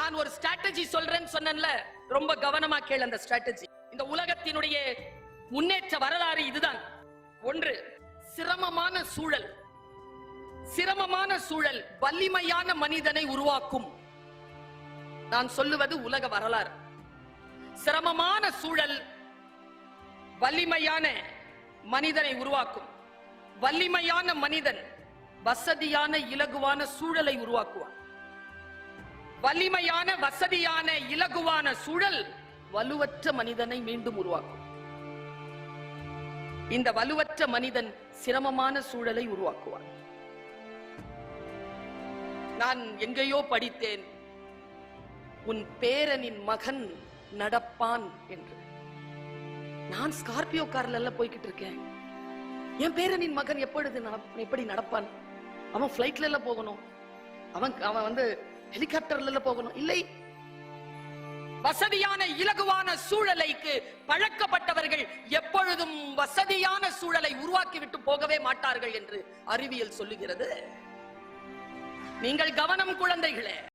நான் ஒரு ஸ்ட்ராட்டஜி சொல்றேன்னு சொன்னேன்ல ரொம்ப கவனமா கேள் அந்த ஸ்ட்ராட்டஜி இந்த உலகத்தினுடைய முன்னேற்ற வரலாறு இதுதான். ஒன்று சிரமமான சூழல். சிரமமான சூழல் வலிமையான மனிதனை உருவாக்கும். நான் சொல்லுவது உலக வரலாறு. சிரமமான சூழல் வலிமையான மனிதனை உருவாக்கும். வலிமையான மனிதன் வசதியான இலகுவான சூழலை உருவாக்குவான். வலிமையான வசதியான இலகுவான சூழல் வலுவற்ற மனிதனை மீண்டும் உருவாக்கும். இந்த வலுவற்ற மனிதன் சிரமமான சூழலை உருவாக்குவான். நான் எங்கேயோ படித்தேன் உன் பேரனின் மகன் நடப்பான் என்று. நான் ஸ்கார்பியோ கார்ல எல்லாம் போய்கிட்டு இருக்கேன். என் பேரனின் மகன் எப்பொழுது எப்படி நடப்பான்? அவன் பிளைட்ல எல்லாம் போகணும். அவன் அவன் வந்து ஹெலிகாப்டர்ல போகணும். இல்லை. வசதியான இலகுவான சூழலைக்கு பழக்கப்பட்டவர்கள் எப்பொழுதும் வசதியான சூழலை உருவாக்கிவிட்டு போகவே மாட்டார்கள் என்று அறிவியல் சொல்லுகிறது. நீங்கள் கவனம் குழந்தைகளே.